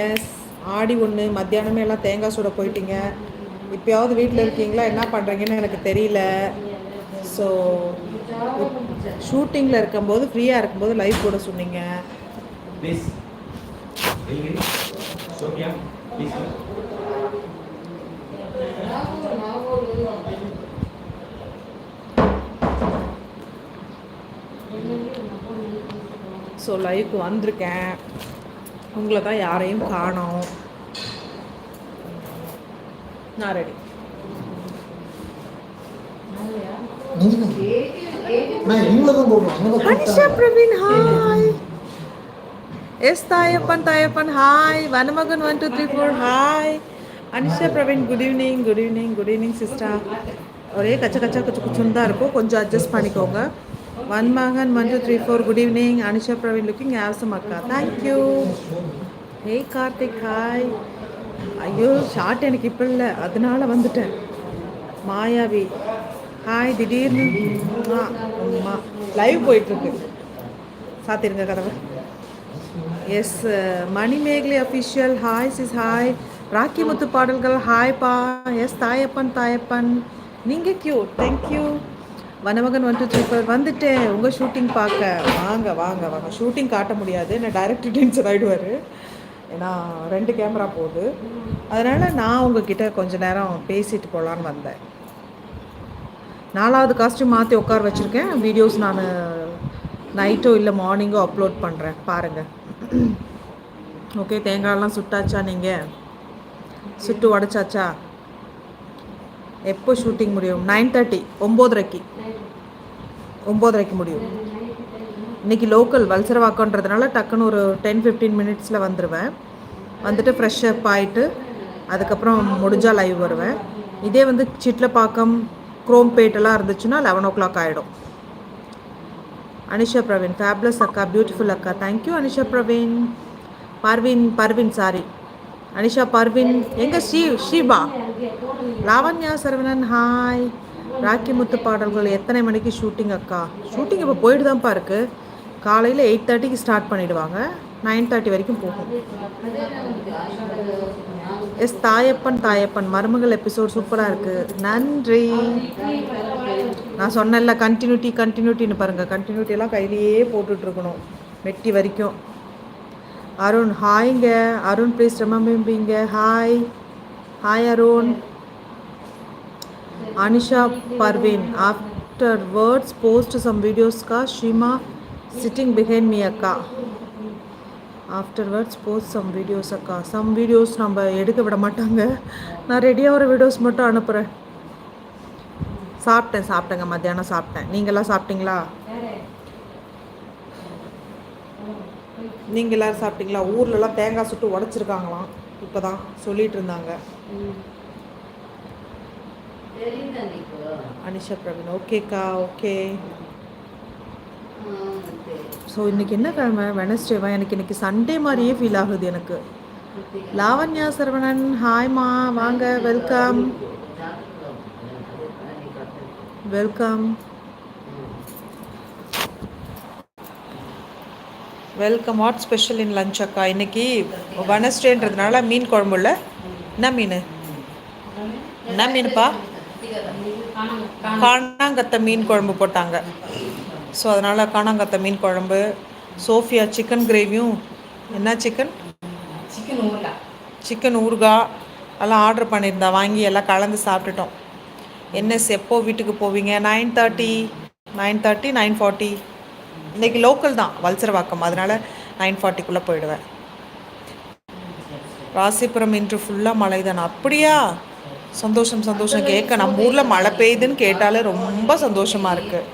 S ஆடி ஒன்று மத்தியானமே எல்லாம் தேங்காய் சுட போயிட்டீங்க. இப்போயாவது வீட்டில் இருக்கீங்களா? என்ன பண்ணுறீங்கன்னு எனக்கு தெரியல. ஸோ ஷூட்டிங்கில் இருக்கும்போது ஃப்ரீயாக இருக்கும்போது லைவ் போட சொன்னீங்க. ஸோ லைவ்க்கு வந்திருக்கேன். உங்களை தான் யாரையும் காணோம். நான் ready Anisha Praveen hi S Thayappan Thayappan hi Vanamagan one two three four hi Anisha Praveen good evening good evening good evening sister ஒரே கச்ச கச்சா குச்சு குச்சுன்னு தான் இருக்கும். கொஞ்சம் அட்ஜஸ்ட் பண்ணிக்கோங்க. Vanmagan one two three four good evening Anisha Praveen looking awesome அக்கா thank you hey Karthik hi ஐயோ short எனக்கு இப்போ இல்லை. அதனால வந்துட்டேன். மாயாவி. ஹாய் திடீர்னு. அம்மா. லைவ் போயிட்டுருக்கு. சாத்திருங்க கதவை. S uh, Manimegalai official hi sis hi Rocky Muthu பாடல்கள் பா. எஸ் தாயப்பன் தாயப்பன். நீங்கள் Q thank you Vanamagan one two three four வந்துட்டேன் உங்கள் ஷூட்டிங் பார்க்க. வாங்க வாங்க வாங்க. ஷூட்டிங் காட்ட முடியாது. நான் டைரக்டர் டென்ஷன் ஆகிடுவார் ஏன்னா ரெண்டு கேமரா போகுது. அதனால் நான் உங்ககிட்ட கொஞ்ச நேரம் பேசிட்டு போகலான்னு வந்தேன். நாலாவது காஸ்ட்யூம் மாற்றி உட்கார வச்சுருக்கேன். வீடியோஸ் நான் நைட்டோ இல்லை மார்னிங்கோ அப்லோட் பண்ணுறேன் பாருங்கள் ஓகே தேங்காயெல்லாம் சுட்டாச்சா நீங்கள் சுட்டு உடச்சாச்சா? எப்போ ஷூட்டிங் முடியும்? Nine thirty ஒம்போதரைக்கு. ஒம்போதரைக்கு முடியும். இன்றைக்கி லோக்கல் வல்சரவாக்கன்றதுனால டக்குன்னு ஒரு டென் ஃபிஃப்டீன் மினிட்ஸில் வந்துடுவேன் வந்துட்டு ஃப்ரெஷ் அப் ஆகிட்டு அதுக்கப்புறம் முடிஞ்சால் லைவ் வருவேன். இதே வந்து சிட்லப்பாக்கம் குரோம்பேட்டெல்லாம் இருந்துச்சுன்னா லெவன் ஓ கிளாக் ஆகிடும் அனிஷா பிரவீன் ஃபேப்லஸ் அக்கா பியூட்டிஃபுல் அக்கா. Thank you Anisha Praveen. Parveen Parveen sorry Anisha Parvin எங்க ஸ்ரீ ஸ்ரீபா? லாவண்யா சரவணன் ஹாய் ராக்கி முத்து பாடல்கள் எத்தனை மணிக்கு ஷூட்டிங் அக்கா? ஷூட்டிங் இப்போ போயிட்டு தான்ப்பா இருக்கு. காலையில் எயிட் தேர்ட்டிக்கு ஸ்டார்ட் பண்ணிடுவாங்க. நைன் தேர்ட்டி வரைக்கும் போகும். எஸ் தாயப்பன் தாயப்பன் மருமகள் எபிசோட் சூப்பராக இருக்குது நன்றி. நான் சொன்னேன்ல கண்டினியூட்டி கண்டினியூட்டின்னு பாருங்கள் கண்டினியூட்டி எல்லாம் கையிலேயே போட்டுட்ருக்கணும் வெட்டி மெட்டி வரைக்கும். Arun ஹாய்ங்க. Arun please remember hi. Hi Arun. Anisha Parveen afterwards post some வீடியோஸ்க்கா Sheema sitting behind me அக்கா. After words post some videos அக்கா. சம் வீடியோஸ் நம்ம எடுக்க விட மாட்டாங்க. நான் ரெடியாக ஒரு வீடியோஸ் மட்டும் அனுப்புகிறேன் சாப்பிட்டேன் சாப்பிட்டேங்க. மத்தியானம் சாப்பிட்டேன். நீங்களாம் சாப்பிட்டீங்களா? நீங்கள் எல்லோரும் சாப்பிட்டீங்களா? ஊர்லலாம் தேங்காய் சுட்டு உடச்சிருக்காங்களாம். இப்போ தான் சொல்லிட்டு இருந்தாங்க அனிஷா பிரவீன். ஓகேக்கா ஓகே. ஸோ இன்றைக்கி என்ன கிழமை? வெனஸ்டேவா எனக்கு இன்னைக்கு சண்டே மாதிரியே ஃபீல் ஆகுது எனக்கு. லாவண்யா சரவணன் ஹாய்மா வாங்க welcome welcome welcome what special in lunch அக்கா? இன்னைக்கு வெனஸ்டேன்றதுனால மீன் குழம்பு இல்லை. என்ன மீன்? என்ன மீனுப்பா? காணாங்கத்தை மீன் குழம்பு போட்டாங்க. ஸோ அதனால் காணாங்கத்தை மீன் குழம்பு சோஃபியா சிக்கன் கிரேவியும். என்ன சிக்கன்? சிக்கன் ஊறுகாய் சிக்கன் ஊறுகாய் எல்லாம் ஆர்டர் பண்ணியிருந்தா வாங்கி எல்லாம் கலந்து சாப்பிட்டுட்டோம். என்ன எப்போ வீட்டுக்கு போவீங்க? Nine thirty nine thirty nine forty. இன்றைக்கி லோக்கல் தான் வல்சரவாக்கம். அதனால் நைன் ஃபார்ட்டிக்குள்ளே போயிடுவேன். ராசிபுரம் இன்று ஃபுல்லாக மழை தானே அப்படியா? சந்தோஷம் சந்தோஷம். கேட்க நம்ம ஊரில் மழை பெய்யுதுன்னு கேட்டாலே ரொம்ப சந்தோஷமாக இருக்குது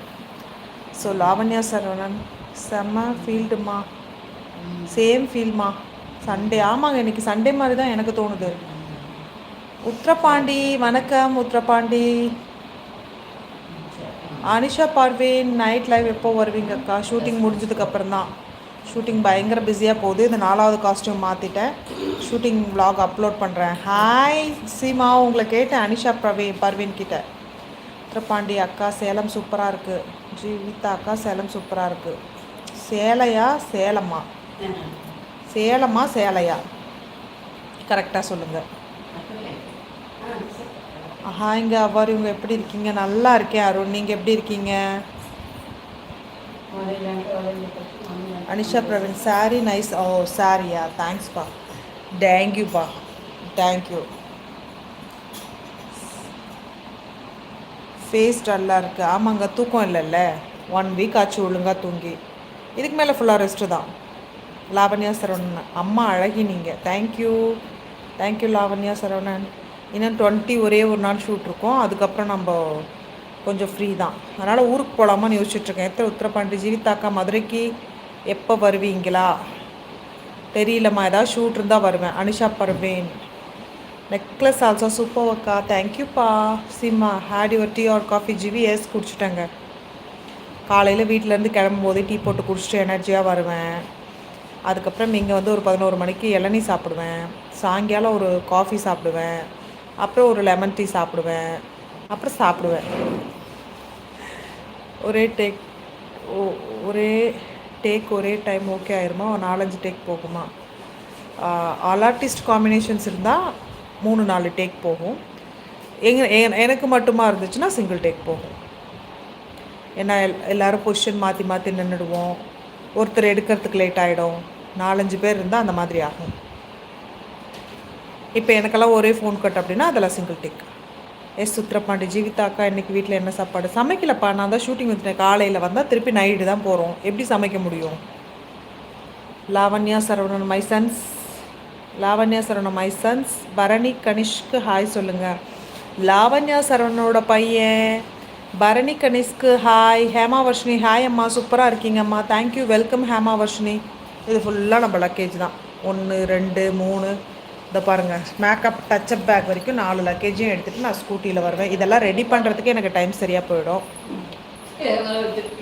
ஸோ லாவண்யா சரவணன் செம்ம ஃபீல்டுமா சேம் ஃபீல்மா சண்டே ஆமாங்க இன்னைக்கு சண்டே மாதிரி தான் எனக்கு தோணுது. உத்திரபாண்டி வணக்கம் உத்திரபாண்டி. அனிஷா பார்வேன் நைட் லைவ் எப்போ வருவீங்க அக்கா ஷூட்டிங் முடிஞ்சதுக்கு அப்புறம் தான் ஷூட்டிங் பயங்கர பிஸியாக போகுது. இந்த நாலாவது காஸ்டியூம் மாற்றிட்டேன் ஷூட்டிங் vlog அப்லோட் பண்ணுறேன் ஹாய் சீமா. உங்களை கேட்டேன் அனிஷா பிரவீன் பர்வீன் கிட்ட. அக்கா சேலம் சூப்பராக இருக்குது ஜீவிதா அக்கா சேலம் சூப்பராக இருக்குது சேலையா சேலமா சேலமா சேலையா? கரெக்டாக சொல்லுங்கள் ஹாய்ங்க அவ்வாறு இவங்க எப்படி இருக்கீங்க? நல்லா இருக்கேன் அருண். நீங்கள் எப்படி இருக்கீங்க? Anisha Praveen sorry nice oh சாரியா தேங்க்ஸ்ப்பா தேங்க்யூப்பா தேங்க்யூ ஃபேஸ் டல்லாக இருக்குது ஆமாங்க தூக்கம் இல்லைல்ல. ஒன் வீக் ஆச்சு ஒழுங்காக தூங்கி. இதுக்கு மேலே ஃபுல்லாக ரெஸ்ட்டு தான். லாவண்யா சரவணன். அம்மா அழகி நீங்கள் தேங்க்யூ தேங்க்யூ லாவண்யா சரவணன். இன்னும் டுவெண்ட்டி ஒரே ஒரு நாள் ஷூட் இருக்கும். அதுக்கப்புறம் நம்ம கொஞ்சம் ஃப்ரீ தான். அதனால் ஊருக்கு போகலாமான்னு யோசிச்சுட்ருக்கேன் எத்தனை உத்தரப்பாண்டி ஜீவிதாக்கா மதுரைக்கு எப்போ வருவீங்களா? தெரியலம்மா. ஏதாவது ஷூட் இருந்தால் வருவேன். Anisha Parveen. Necklace also super அக்கா. தேங்க்யூப்பா Seema had your tea or coffee GV yes குடிச்சிட்டேங்க. காலையில் வீட்டிலேருந்து கிளம்பும்போதே டீ போட்டு குடிச்சிட்டு எனர்ஜியாக வருவேன். அதுக்கப்புறம் இங்கே வந்து ஒரு பதினோரு மணிக்கு இளநீ சாப்பிடுவேன். சாயங்காலம் ஒரு காஃபி சாப்பிடுவேன். அப்புறம் ஒரு லெமன் டீ சாப்பிடுவேன். அப்புறம் சாப்பிடுவேன். ஒரே டேக் ஒரே டேக் ஒரே டைம் ஓகே ஆயிருமா? ஒரு நாலஞ்சு டேக் போகுமா? ஆல் ஆர்டிஸ்ட் காம்பினேஷன்ஸ் இருந்தால் மூணு நாலு டேக் போகும். எங்க எனக்கு மட்டுமா இருந்துச்சுன்னா சிங்கிள் டேக் போகும். ஏன்னா எல் எல்லோரும் பொசிஷன் மாற்றி மாற்றி நின்றுடுவோம் ஒருத்தர் எடுக்கிறதுக்கு லேட் ஆகிடும் நாலஞ்சு பேர் இருந்தால் அந்த மாதிரி ஆகும். இப்போ எனக்கெல்லாம் ஒரே ஃபோன் கட் அப்படின்னா அதெல்லாம் single take S Suthirapandi Jeevitha அக்கா இன்றைக்கி வீட்டில் என்ன சாப்பாடு? சமைக்கலப்பா நான் தான் ஷூட்டிங் வந்துட்டேன் காலையில் வந்தால் திருப்பி நைட்டு தான் போகிறோம் எப்படி சமைக்க முடியும்? Lavanya Saravanan my sons Lavanya Saravanan my sons Bharani கனிஷ்க்கு hi சொல்லுங்கள் லாவண்யா சரவணனோட பையன். பரணி கனிஷ்க்கு ஹாய் ஹேமா வர்ஷினி ஹாய் அம்மா. சூப்பராக இருக்கீங்கம்மா. Thank you welcome Hema Varshini. இது ஃபுல்லாக நம்ம லக்கேஜ் தான். ஒன்று ரெண்டு மூணு. இதை பாருங்கள் மேக்கப் டச்சப் பேக் வரைக்கும் நாலு லக்கேஜையும் எடுத்துகிட்டு நான் ஸ்கூட்டியில் வருவேன். இதெல்லாம் ரெடி பண்ணுறதுக்கு எனக்கு டைம் சரியாக போயிடும்.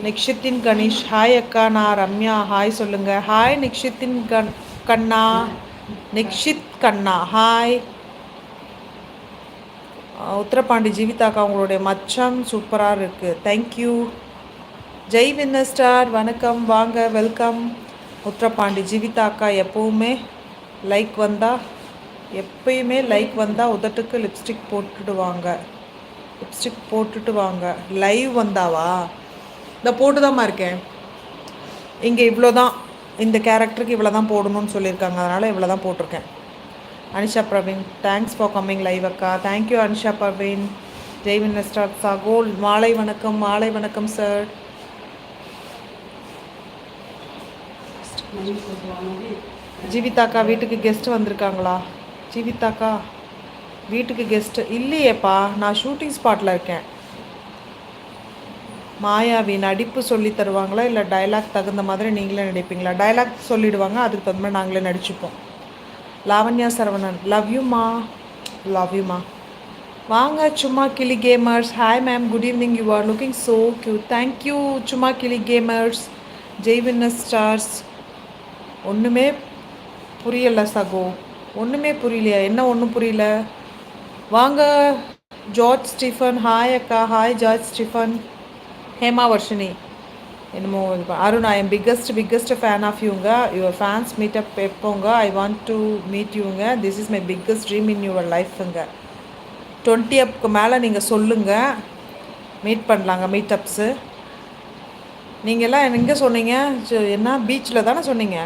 நிக்ஷித்தின் கணேஷ் ஹாய் அக்கா நான் ரம்யா ஹாய் சொல்லுங்கள் ஹாய் நிக்ஷித்தின் கண் கண்ணா. நிக்ஷித் கண்ணா ஹாய் உத்தரபாண்டி ஜீவிதாக்கா உங்களுடைய மச்சம் சூப்பராக இருக்குது தேங்க்யூ ஜெய் வின்னர் ஸ்டார் வணக்கம் வாங்க வெல்கம் உத்தரபாண்டி ஜீவிதாக்கா எப்போவுமே லைக் வந்தால் எப்பயுமே லைக் வந்தால் உதட்டுக்கு லிப்ஸ்டிக் போட்டுடுவாங்க. லிப்ஸ்டிக் போட்டுட்டு வாங்க லைவ் வந்தாவா? இந்த போட்டு தாம்மா இருக்கேன். இங்கே இவ்வளோ தான் இந்த கேரக்டருக்கு இவ்வளோ தான் போடணும்னு சொல்லியிருக்காங்க. அதனால் இவ்வளோ தான் போட்டிருக்கேன். Anisha Praveen thanks for coming live அக்கா. Thank you Anisha Praveen. Jaywin star சகோல் மாலை வணக்கம் மாலை வணக்கம் சார் ஜீவிதாக்கா வீட்டுக்கு கெஸ்ட் வந்திருக்காங்களா? ஜீவிதாக்கா வீட்டுக்கு கெஸ்ட்டு இல்லையேப்பா நான் ஷூட்டிங் ஸ்பாட்டில் இருக்கேன். மாயாவி நடிப்பு சொல்லி தருவாங்களா இல்லை டயலாக் தகுந்த மாதிரி நீங்களே நடிப்பீங்களா? டயலாக் சொல்லிடுவாங்க அதுக்கு தகுந்த மாதிரி நாங்களே நடிச்சுப்போம். லாவண்யா சரவணன் லவ் யூமா லவ் யூமா வாங்க சும்மா கிளி gamers hi ma'am good evening you are looking so cute thank you சும்மா கிளி கேமர்ஸ் ஜெய்வின்ன ஸ்டார்ஸ் ஒன்றுமே புரியலை சகோ. ஒன்றுமே புரியலையா. என்ன ஒன்றும் புரியல? வாங்க ஜார்ஜ் ஸ்டீஃபன். ஹாய் அக்கா. ஹாய் ஜார்ஜ் ஸ்டீஃபன். ஹேமா வர்ஷினி. என்னமோ இது Arun I am biggest biggest fan of யூங்க யுவர் ஃபேன்ஸ் மீட் அப் எப்போங்க? ஐ வாண்ட் டு மீட் யூங்க this is my biggest dream in your லைஃப்ங்க twenty அப்க்கு மேலே நீங்கள் சொல்லுங்கள் மீட் பண்ணலாங்க மீட் அப்ஸு நீங்கள்லாம் எங்கே சொன்னீங்க? என்ன? பீச்சில் தானே சொன்னீங்க?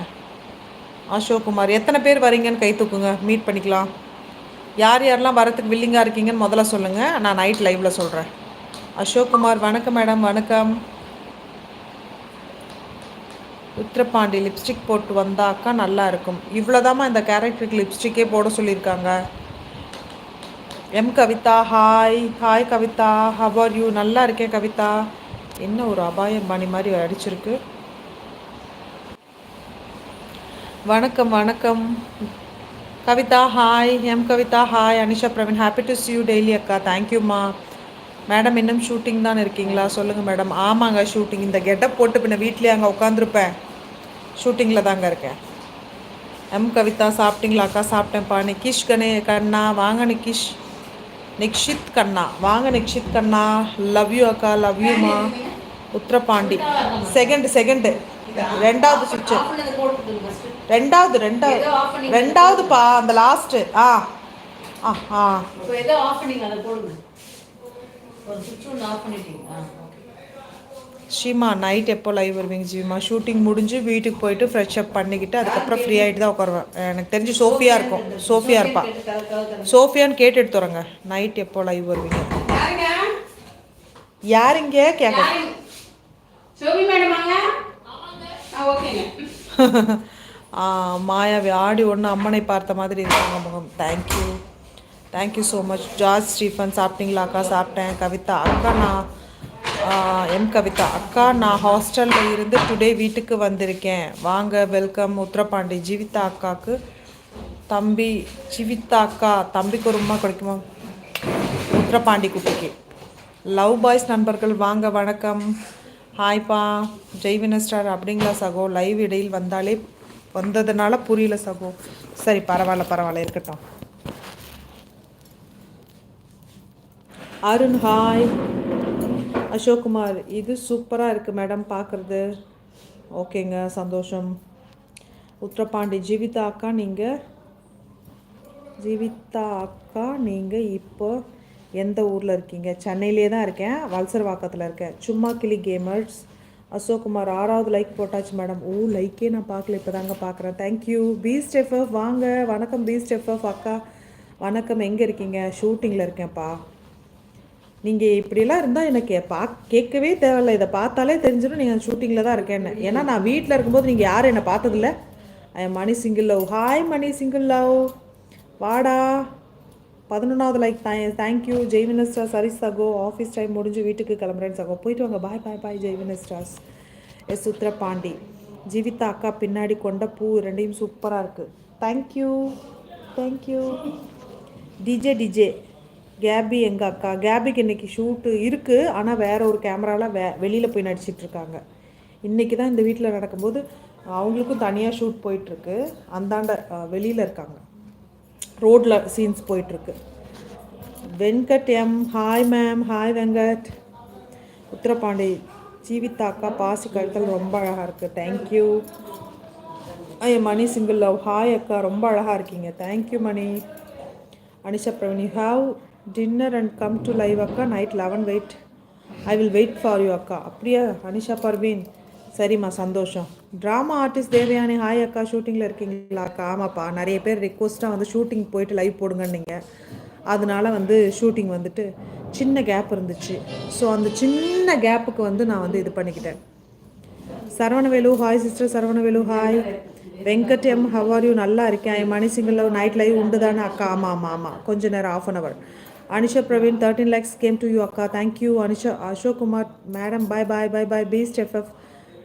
அசோக்குமார் எத்தனை பேர் வரீங்கன்னு கை தூக்குங்க மீட் பண்ணிக்கலாம். யார் யாரெல்லாம் வரத்துக்கு வில்லிங்காக இருக்கீங்கன்னு முதல்ல சொல்லுங்கள் நான் நைட் லைவில் சொல்கிறேன் அசோக்குமார் வணக்கம் மேடம் வணக்கம். உத்திரபாண்டி லிப்ஸ்டிக் போட்டு வந்தாக்கா நல்லா இருக்கும். இவ்வளோதாம்மா இந்த கேரக்டருக்கு லிப்ஸ்டிக்கே போட சொல்லியிருக்காங்க. M Kavitha hi hi Kavitha how are you நல்லா இருக்கேன் கவிதா. என்ன ஒரு அபாயம் பாணி மாதிரி அடிச்சிருக்கு. வணக்கம் வணக்கம். Kavitha hi M Kavitha hi Anisha Praveen happy to see you daily அக்கா. தேங்க்யூம்மா மேடம் இன்னும் ஷூட்டிங் தான் இருக்கீங்களா? சொல்லுங்கள் மேடம் ஆமாங்க ஷூட்டிங் இந்த கெட்டப் போட்டு பின்ன வீட்லேயே அங்கே உட்காந்துருப்பேன் ஷூட்டிங்கில் தாங்க இருக்கேன். எம் கவிதா சாப்பிட்டீங்களா அக்கா? சாப்பிட்டேன்ப்பா. நிக்கிஷ் கணே கண்ணா. வாங்க நிக்கிஷ். நிக்ஷித் கண்ணா. வாங்க நிக்ஷித் கண்ணா. லவ் யூ அக்கா. லவ் யூமா உத்தரபாண்டி. செகண்ட் செகண்டு ரெண்டாவது சுவிட்சு ரெண்டாவது ரெண்டாவது பண்ணி- ரெண்டாவதுப்பா அந்த லாஸ்ட்டு ஆ. ஆ ஆ. இப்போ ஏதோ ஆஃப் பண்ணிங்க அதை போடுங்க. ஒரு சுவிட்ச் ஒன்று ஆஃப் பண்ணிட்டீங்க. ஆ ஓகே ஷீமா நைட் எப்போ லைவ் வருவீங்க ஜீமா ஷூட்டிங் முடிஞ்சு வீட்டுக்கு போயிட்டு ஃப்ரெஷ் அப் பண்ணிக்கிட்டு அதுக்கப்புறம் ஃப்ரீ ஆகிட்டு தான் உட்காருவேன். எனக்கு தெரிஞ்சு சோஃபியா இருக்கும். சோஃபியா இருப்பா. சோஃபியான்னு கேட்டு எடுத்துறங்க நைட் எப்போ லைவ் வருவீங்க? யாருங்க? கேட்க மாயாவி ஆடி ஒன்று அம்மனை பார்த்த மாதிரி இருக்காங்க முகம். Thank you thank you so much George Stephen சாப்பிட்டீங்களா அக்கா? சாப்பிட்டேன். கவிதா அக்கா நான் எம் கவிதா அக்கா நான் ஹாஸ்டலில் இருந்து டுடே வீட்டுக்கு வந்திருக்கேன். வாங்க வெல்கம் உத்தரபாண்டி. ஜீவிதா அக்காவுக்கு தம்பி ஜீவிதா அக்கா தம்பிக்கு ஒரு உமா கிடைக்குமா? உத்தரபாண்டி குட்டிக்கு. லவ் பாய்ஸ் நண்பர்கள் வாங்க வணக்கம். ஹாய்ப்பா ஜெய் ஸ்டார் அப்படிங்களா சகோ? லைவ் இடையில் வந்தாலே வந்ததுனால புரியல சகோ. சரி பரவாயில்ல பரவாயில்ல இருக்கட்டும். அருண் ஹாய் அசோக்குமார் இது சூப்பராக இருக்குது மேடம் பார்க்குறது ஓகேங்க சந்தோஷம். உத்தரபாண்டி ஜீவிதா அக்கா நீங்கள் ஜீவிதா அக்கா நீங்கள் இப்போ எந்த ஊரில் இருக்கீங்க? சென்னையிலே தான் இருக்கேன் வல்சர் வாக்கத்தில் இருக்கேன். சும்மா கிளி கேமர்ஸ் அசோக்குமார் ஆறாவது லைக் போட்டாச்சு மேடம் ஓ லைக்கே நான் பார்க்கல இப்போ தாங்க பார்க்குறேன் தேங்க்யூ பி ஸ்டெஃபப் வாங்க. வணக்கம் பி ஸ்டெஃபப் அக்கா. வணக்கம். எங்கே இருக்கீங்க? ஷூட்டிங்கில் இருக்கேன்ப்பா. நீங்கள் இப்படிலாம் இருந்தால் எனக்கு பா கேட்கவே தேவையில்ல. இதை பார்த்தாலே தெரிஞ்சிடும் நீங்கள் ஷூட்டிங்கில் தான் இருக்கேன்னு. ஏன்னா நான் வீட்டில் இருக்கும்போது நீங்கள் யாரும் என்னை பார்த்ததில்ல. I Mani single love hi Mani single love வாடா. பதினொன்றாவது லைக் தேங்க்யூ ஜெய் மினிஸ்டர் சரி சகோ ஆஃபீஸ் டைம் முடிஞ்சு வீட்டுக்கு கிளம்புறேன் சகோ போயிட்டு வாங்க. Bye bye bye Jai ministers S Uthirapandi. Jeevitha அக்கா பின்னாடி கொண்ட பூ ரெண்டையும் சூப்பராக இருக்குது thank you thank you DJ DJ KP எங்கள் அக்கா? கேபிக்கு இன்றைக்கி ஷூட்டு இருக்குது ஆனால் வேறு ஒரு கேமராவில் வே வெளியில் போய் நடிச்சிட்ருக்காங்க இன்றைக்கி தான் இந்த வீட்டில் நடக்கும்போது அவங்களுக்கும் தனியாக ஷூட் போயிட்டுருக்கு அந்தாண்ட வெளியில் இருக்காங்க. ரோட்டில் சீன்ஸ் போயிட்டுருக்கு. Venkat M hi ma'am hi Venkat. Utharapandi Jeevitha அக்கா பாசி கழுத்தல் ரொம்ப அழகாக இருக்குது தேங்க்யூ ஐய மணி சிங்கிள் லவ் ஹாய் அக்கா ரொம்ப அழகாக இருக்கீங்க. Thank you Mani. Anisha Praveen you have dinner and come to live அக்கா. Night eleven wait I will wait for you அக்கா. அப்படியா அனிஷா பர்வீன்? சரிம்மா சந்தோஷம். ட்ராமா ஆர்டிஸ்ட் தேவயானி ஹாய் அக்கா ஷூட்டிங்கில் இருக்கீங்களா அக்கா? ஆமாப்பா நிறைய பேர் ரிக்வஸ்ட்டாக வந்து ஷூட்டிங் போயிட்டு லைவ் போடுங்கன்னீங்க. அதனால வந்து ஷூட்டிங் வந்துட்டு சின்ன கேப் இருந்துச்சு. ஸோ அந்த சின்ன கேப்புக்கு வந்து நான் வந்து இது பண்ணிக்கிட்டேன். Saravanavelu hi sister Saravanavelu hi Venkat M how are you நல்லா இருக்கேன். மணி சிங்கிள் நைட் லைவ் உண்டு தானே அக்கா? ஆமாம் ஆமாம் ஆமாம் கொஞ்ச நேரம் off an hour Anisha Praveen thirteen likes came to you அக்கா. Thank you Anisha Ashok Kumar madam bye bye bye bye beast FF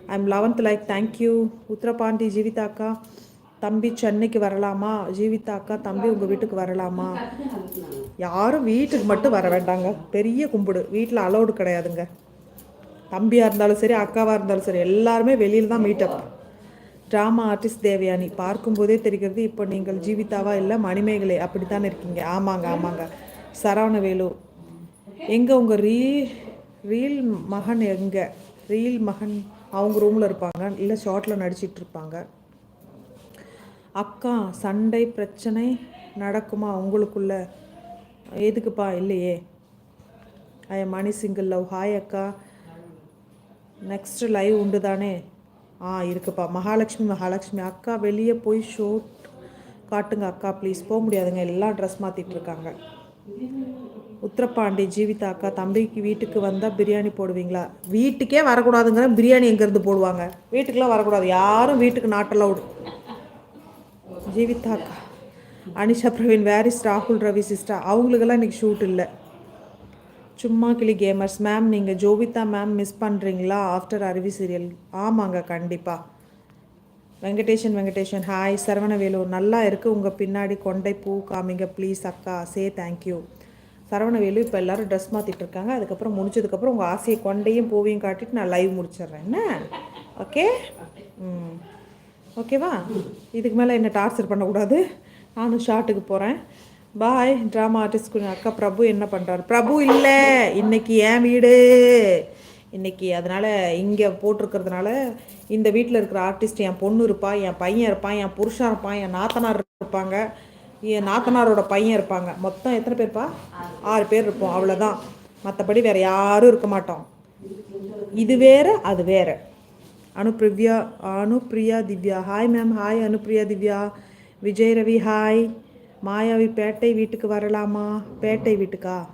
I am eleventh like thank you Utharapandi ஜீவிதாக்கா தம்பி சென்னைக்கு வரலாமா? ஜீவிதா அக்கா தம்பி உங்கள் வீட்டுக்கு வரலாமா? யாரும் வீட்டுக்கு மட்டும் வர வேண்டாங்க. பெரிய கும்பிடு. வீட்டில் அலௌடு கிடையாதுங்க. தம்பியாக இருந்தாலும் சரி அக்காவாக இருந்தாலும் சரி எல்லாருமே வெளியில் தான் மீட்டப் ட்ராமா ஆர்டிஸ்ட் தேவயானி. பார்க்கும்போதே தெரிகிறது இப்போ நீங்கள் ஜீவிதாவா இல்லை மணிமேகலை அப்படி தானே இருக்கீங்க. ஆமாங்க ஆமாங்க. சரவணவேலு. எங்கே உங்கள் ரீ ரீல் மகன் எங்கே? ரீல் மகன் அவங்க ரூமில் இருப்பாங்க இல்லை ஷார்ட்டில் நடிச்சிட்டு இருப்பாங்க. அக்கா சண்டை பிரச்சனை நடக்குமா உங்களுக்குள்ள? எதுக்குப்பா இல்லையே. I Mani single love hi அக்கா. நெக்ஸ்ட் லைவ் உண்டு தானே ஆ இருக்குப்பா. மகாலட்சுமி மகாலட்சுமி. அக்கா வெளியே போய் ஷூட் காட்டுங்க அக்கா ப்ளீஸ் போக முடியாதுங்க. எல்லாம் ட்ரெஸ் மாற்றிட்டு இருக்காங்க. உத்தரபாண்டி ஜீவிதாக்கா தம்பிக்கு வீட்டுக்கு வந்தால் பிரியாணி போடுவீங்களா? வீட்டுக்கே வரக்கூடாதுங்கிற பிரியாணி எங்கேருந்து போடுவாங்க? வீட்டுக்கெலாம் வரக்கூடாது. யாரும் வீட்டுக்கு நாட் அலவுடு ஜீவிதா அக்கா அனிஷா பிரவீன் வேரிஸ் ராகுல் ரவி சிஸ்டா அவங்களுக்கெல்லாம் இன்றைக்கி ஷூட் இல்லை. சும்மா கிளி கேமர்ஸ் மேம் நீங்கள் ஜோவிதா மேம் மிஸ் பண்ணுறீங்களா ஆஃப்டர் அருவி சீரியல் ஆமாங்க கண்டிப்பாக வெங்கடேஷன் வெங்கடேஷன். ஹாய் சரவணவேலு நல்லா இருக்குது உங்கள் பின்னாடி கொண்டை பூ காமிங்க ப்ளீஸ் அக்கா. சே தேங்க்யூ சரவணவேலு இப்போ எல்லாரும் ட்ரெஸ் மாற்றிட்டு இருக்காங்க. அதுக்கப்புறம் முடிச்சதுக்கப்புறம் உங்கள் ஆசையை கொண்டையும் பூவையும் காட்டிட்டு நான் லைவ் முடிச்சிடுறேன். என்ன? ஓகே ம். ஓகேவா இதுக்கு மேலே என்ன டார்ச்சர் பண்ணக்கூடாது? நானும் ஷார்ட்டுக்கு போகிறேன் பாய் ட்ராமா ஆர்டிஸ்ட் அக்கா பிரபு என்ன பண்ணுறாரு பிரபு இல்லை. இன்னைக்கு என் வீடு. இன்றைக்கி அதனால் இங்கே போட்டிருக்கிறதுனால இந்த வீட்டில் இருக்கிற ஆர்டிஸ்ட் என் பொண்ணு இருப்பா என் பையன் இருப்பான் என் புருஷன் இருப்பான் என் நாத்தனார் இருப்பாங்க. என் நாத்தனாரோட பையன் இருப்பாங்க. மொத்தம் எத்தனை பேர்ப்பா? ஆறு பேர் இருப்போம். அவ்வளோதான் மற்றபடி வேறு யாரும் இருக்க மாட்டோம். இது வேறு அது வேற. Anupriya Anupriya Divya. Hi ma'am hi Anupriya Divya. Vijay Ravi hi Mayavi பேட்டை வீட்டுக்கு வரலாமா? பேட்டை வீட்டுக்கா?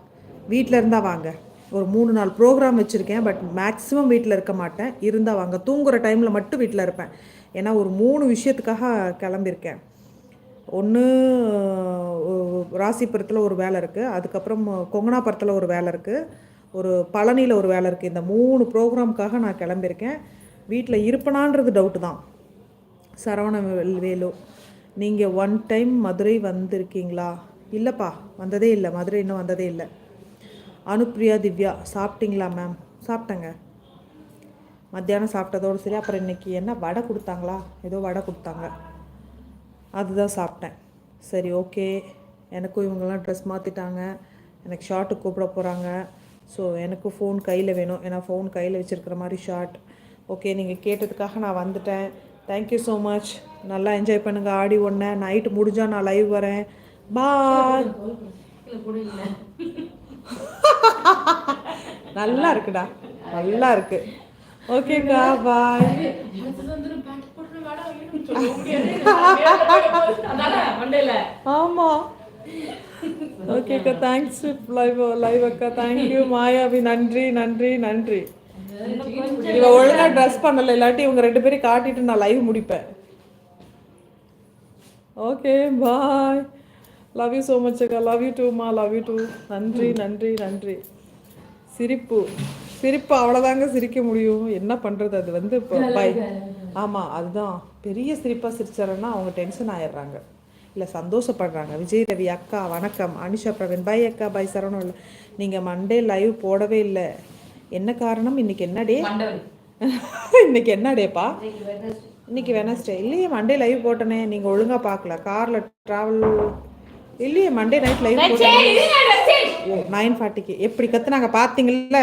வீட்டில் இருந்தால் வாங்க. ஒரு மூணு நாள் ப்ரோக்ராம் வச்சுருக்கேன் பட் மேக்ஸிமம் வீட்டில் இருக்க மாட்டேன். இருந்தால் வாங்க. தூங்குகிற டைமில் மட்டும் வீட்டில் இருப்பேன். ஏன்னா ஒரு மூணு விஷயத்துக்காக கிளம்பியிருக்கேன். ஒன்று ராசிபுரத்தில் ஒரு வேலை இருக்குது அதுக்கப்புறம் கொங்கனாபுரத்தில் ஒரு வேலை இருக்குது ஒரு பழனியில் ஒரு வேலை இருக்குது இந்த மூணு ப்ரோக்ராம்க்காக நான் கிளம்பியிருக்கேன். வீட்டில் இருப்பனான்றது டவுட்டு தான். சரவண வேல்- வேலு நீங்கள் ஒன் டைம் மதுரை வந்திருக்கீங்களா? இல்லைப்பா வந்ததே இல்லை. மதுரை இன்னும் வந்ததே இல்லை. அனுப்பிரியா திவ்யா சாப்பிட்டீங்களா மேம் சாப்பிட்டேங்க. மத்தியானம் சாப்பிட்டதோடு சரி அப்புறம் இன்னைக்கு என்ன வடை கொடுத்தாங்களா? ஏதோ வடை கொடுத்தாங்க. அதுதான் சாப்பிட்டேன். சரி ஓகே எனக்கும் இவங்கெல்லாம் ட்ரெஸ் மாற்றிட்டாங்க எனக்கு ஷார்ட்டு கூப்பிட போகிறாங்க ஸோ எனக்கும் ஃபோன் கையில் வேணும். ஏன்னா ஃபோன் கையில் வச்சுருக்கிற மாதிரி ஷார்ட் ஓகே நீங்கள் கேட்டதுக்காக நான் வந்துட்டேன். தேங்க்யூ ஸோ மச் நல்லா என்ஜாய் பண்ணுங்கள் ஆடி ஒன்று நைட்டு முடிஞ்சால் நான் லைவ் வரேன். பாய் நல்லா இருக்குடா. நல்லா இருக்கு. ஓகேக்கா பாய் அதானே ஓகே அக்கா தேங்க்ஸ் லைவ் லைவ் அக்கா. Thank you Mayavi. நன்றி நன்றி நன்றி. இவ ஒழுங்கா ட்ரெஸ் பண்ணல இல்லாட்டி இவங்க ரெண்டு பேரும் காட்டிட்டு நான் லைவ் முடிப்பேன். Okay bye love you so much அக்கா. லவ் யூ டூ மா. லவ் யூ டூ நன்றி நன்றி நன்றி. சிரிப்பு. சிரிப்பு அவ்வளோதாங்க சிரிக்க முடியும். என்ன பண்ணுறது அது வந்து இப்போ பை ஆமாம் அதுதான். பெரிய சிரிப்பாக சிரிச்சாரன்னா அவங்க டென்ஷன் ஆயிடுறாங்க. இல்லை சந்தோஷப்படுறாங்க. விஜய் ரவி அக்கா வணக்கம். அனிஷா பிரவீன் பை அக்கா பை சரவணம் இல்லை நீங்கள் மண்டே லைவ் போடவே இல்லை. என்ன காரணம்? இன்னைக்கு என்ன டே மண்டவரி இன்னைக்கு என்ன டேப்பா இன்னைக்கு வெனஸ்டே இல்லையே மண்டே லைவ் போட்டனே. நீங்கள் ஒழுங்காக பார்க்கல காரில் ட்ராவல் இல்லையே மண்டே நைட் லைவ் போட்டேன். நைன் ஃபார்ட்டிக்கு எப்படி கத்துனாங்க பார்த்தீங்கல்ல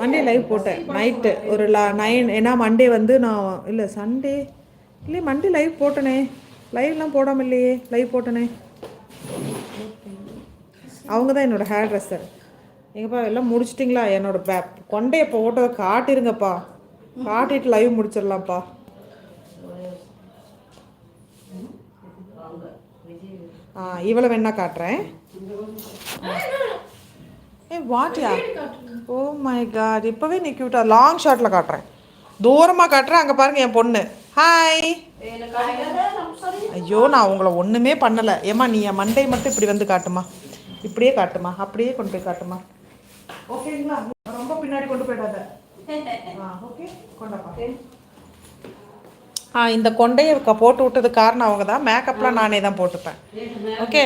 மண்டே லைவ் போட்டேன். நைட்டு ஒரு லா நைன் ஏன்னா மண்டே வந்து நான் இல்லை சண்டே இல்லையே மண்டே லைவ் போட்டனே. லைவ்லாம் போடாமல் இல்லையே லைவ் போட்டனே. அவங்க தான் என்னோட ஹேர் ட்ரெஸ்ஸர் எங்கப்பா எல்லாம் முடிச்சிட்டிங்களா? என்னோட பே கொண்டையை ஓட்டதை காட்டிருங்கப்பா. காட்டிட்டு லைவ் முடிச்சிடலாம்ப்பா. இவ்வளோ வேணா காட்டுறேன். ஏ வாட்டியா? Oh ஓ மை காட் இப்போவே நீ கியூட்டா லாங் ஷார்ட்டில் காட்டுறேன். தூரமாக காட்டுறேன் அங்கே பாருங்க என் பொண்ணு. ஹாய் ஐயோ நான் உங்களை ஒன்றுமே பண்ணலை. ஏம்மா நீ என் மண்டை மட்டும் இப்படி வந்து காட்டுமா? இப்படியே காட்டுமா? அப்படியே கொண்டு போய் காட்டுமா? ஓகேங்களா ரொம்ப பின்னாடி கொண்டு போயிடாத. ஓகே கொண்டாப்பா. இந்த கொண்டையை போட்டு விட்டது காரணம் அவங்க தான் மேக்கப்லாம் நானே தான் போட்டுப்பேன். ஓகே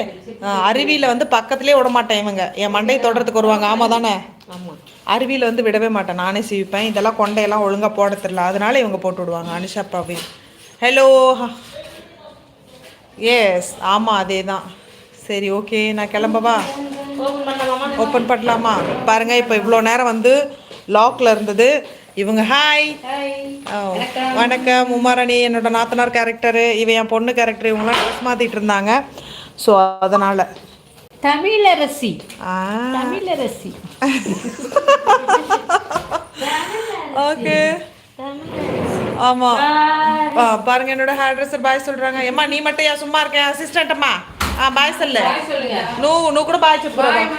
அருவியில் வந்து பக்கத்துலேயே விட மாட்டேன் இவங்க. என் மண்டையை தொடுறதுக்கு வருவாங்க. ஆமாம் தானே? ஆமாம் அருவியில் வந்து விடவே மாட்டேன். நானே சீவிப்பேன். இதெல்லாம் கொண்டையெல்லாம் ஒழுங்காக போட தெரியல. அதனால இவங்க போட்டு விடுவாங்க. அனிஷா பிரவீன். ஹலோ எஸ் ஆமாம் அதே தான் சரி ஓகே நான் கிளம்பவா? ஓப்பன் பண்ணலாமா? பாருங்க இப்போ இவ்வளோ நேரம் வந்து லாக்ல இருந்தது. இவங்க ஹாய் வணக்கம். உமாரணி என்னோட நாத்தனார் கேரக்டரு இவன் என் பொண்ணு கேரக்டர் இவங்களாம் ட்ரெஸ் மாற்றிட்டு இருந்தாங்க. ஸோ அதனால். தமிழரசி. ஆ. தமிழரசி. ஓகே ஆமாம் பாருங்க என்னோட ஹேர் ட்ரெஸ்ஸர் பாய் சொல்கிறாங்க ஏம்மா நீ மட்டும் ஏன் சும்மா இருக்கேன் அசிஸ்டன்ட் அம்மா. ஆ பாய் சொல்லு. நூ நூ கூட பாய் சொல்லுறேன்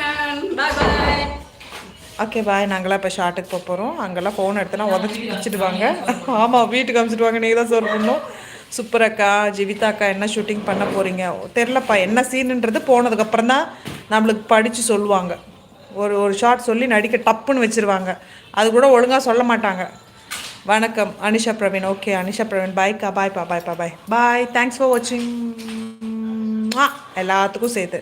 ஓகே பாய் நாங்களாம் இப்போ ஷார்ட்டுக்கு போக போகிறோம் அங்கெல்லாம் ஃபோன் எடுத்துலாம் உதச்சி பிடிச்சிட்டு வாங்க ஆமாம் வீட்டுக்கு அனுப்பிச்சிட்டு வாங்க நீங்கள் தான் சொல்ல பண்ணணும் சூப்பர் அக்கா அக்கா என்ன ஷூட்டிங் பண்ண போகிறீங்க தெரிலப்பா என்ன சீனுன்றது போனதுக்கப்புறம் தான் நம்மளுக்கு படித்து சொல்லுவாங்க. ஒரு ஒரு ஷார்ட் சொல்லி நடிக்க டப்புன்னு வச்சிருவாங்க. அது கூட ஒழுங்காக சொல்ல மாட்டாங்க. வணக்கம் அனிஷா பிரவீன். ஓகே அனிஷா பிரவீன். பாய்க்கா பாய்ப்பா பாய்ப்பா பாய் பாய் தேங்க்ஸ் ஃபார் வாட்சிங் எல்லாத்துக்கும் சேர்த்து.